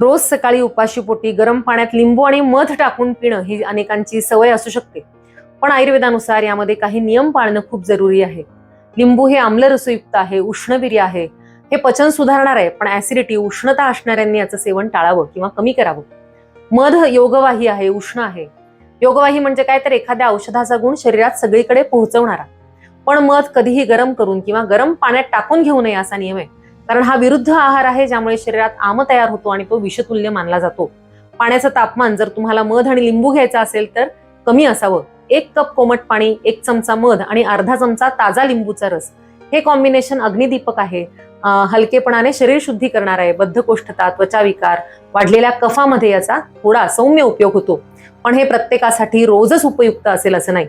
रोज सकाळी उपाशीपोटी गरम पाण्यात लिंबू आणि मध टाकून पिणं ही अनेकांची सवय असू शकते. पण आयुर्वेदानुसार यामध्ये काही नियम पाळणं खूप जरुरी आहे. लिंबू हे आम्लरसयुक्त आहे उष्णवीर्य आहे. हे पचन सुधारणार आहे पण ऍसिडिटी उष्णता असणाऱ्यांनी याचं सेवन टाळावं किंवा कमी करावं. मध योगवाही आहे उष्ण आहे. योगवाही म्हणजे काय तर एखाद्या औषधाचा गुण शरीरात सगळीकडे पोहोचवणारा. पण मध कधीही गरम करून किंवा गरम पाण्यात टाकून घेऊ नये असा नियम आहे. कारण हा विरुद्ध आहार आहे ज्यामुळे शरीरात आम तयार होतो आणि तो विषतुल्य मानला जातो. पाण्याचं तापमान जर तुम्हाला मध आणि लिंबू घ्यायचा असेल तर कमी असावं. एक कप कोमट पाणी एक चमचा मध आणि अर्धा चमचा ताजा लिंबूचा रस. हे कॉम्बिनेशन अग्निदीपक आहे. हलकेपणाने शरीर शुद्धी करणार आहे. बद्धकोष्ठता त्वचा विकार वाढलेल्या कफामध्ये याचा थोडा सौम्य उपयोग होतो. पण हे प्रत्येकासाठी रोजच उपयुक्त असेल असं नाही.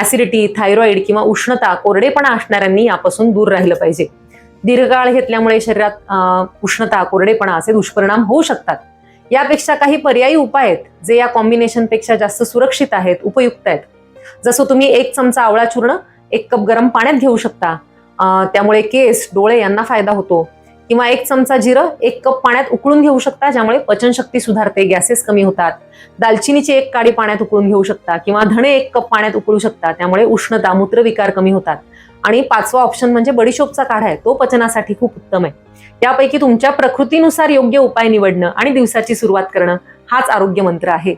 ऍसिडिटी थायरॉइड किंवा उष्णता कोरडेपणा असणाऱ्यांनी यापासून दूर राहिलं पाहिजे. दीर्घकाळ घेतल्यामुळे शरीरात उष्णता कोरडेपणा असे दुष्परिणाम होऊ शकतात. यापेक्षा काही पर्यायी उपाय आहेत जे या कॉम्बिनेशनपेक्षा जास्त सुरक्षित आहेत उपयुक्त आहेत. जसं तुम्ही एक चमचा आवळा चूर्ण एक कप गरम पाण्यात घेऊ शकता. त्यामुळे केस डोळे यांना फायदा होतो. किंवा एक चमचा जिरं एक कप पाण्यात उकळून घेऊ शकता ज्यामुळे पचनशक्ती सुधारते गॅसेस कमी होतात. दालचिनीची एक काडी पाण्यात उकळून घेऊ शकता किंवा धणे एक कप पाण्यात उकळू शकता त्यामुळे उष्णता मूत्रविकार कमी होतात. आणि पाचवा ऑप्शन म्हणजे बडीशोपचा काढा आहे तो पचनासाठी खूप उत्तम आहे. त्यापैकी तुमच्या प्रकृतीनुसार योग्य उपाय निवडणं आणि दिवसाची सुरुवात करणं हाच आरोग्य मंत्र आहे.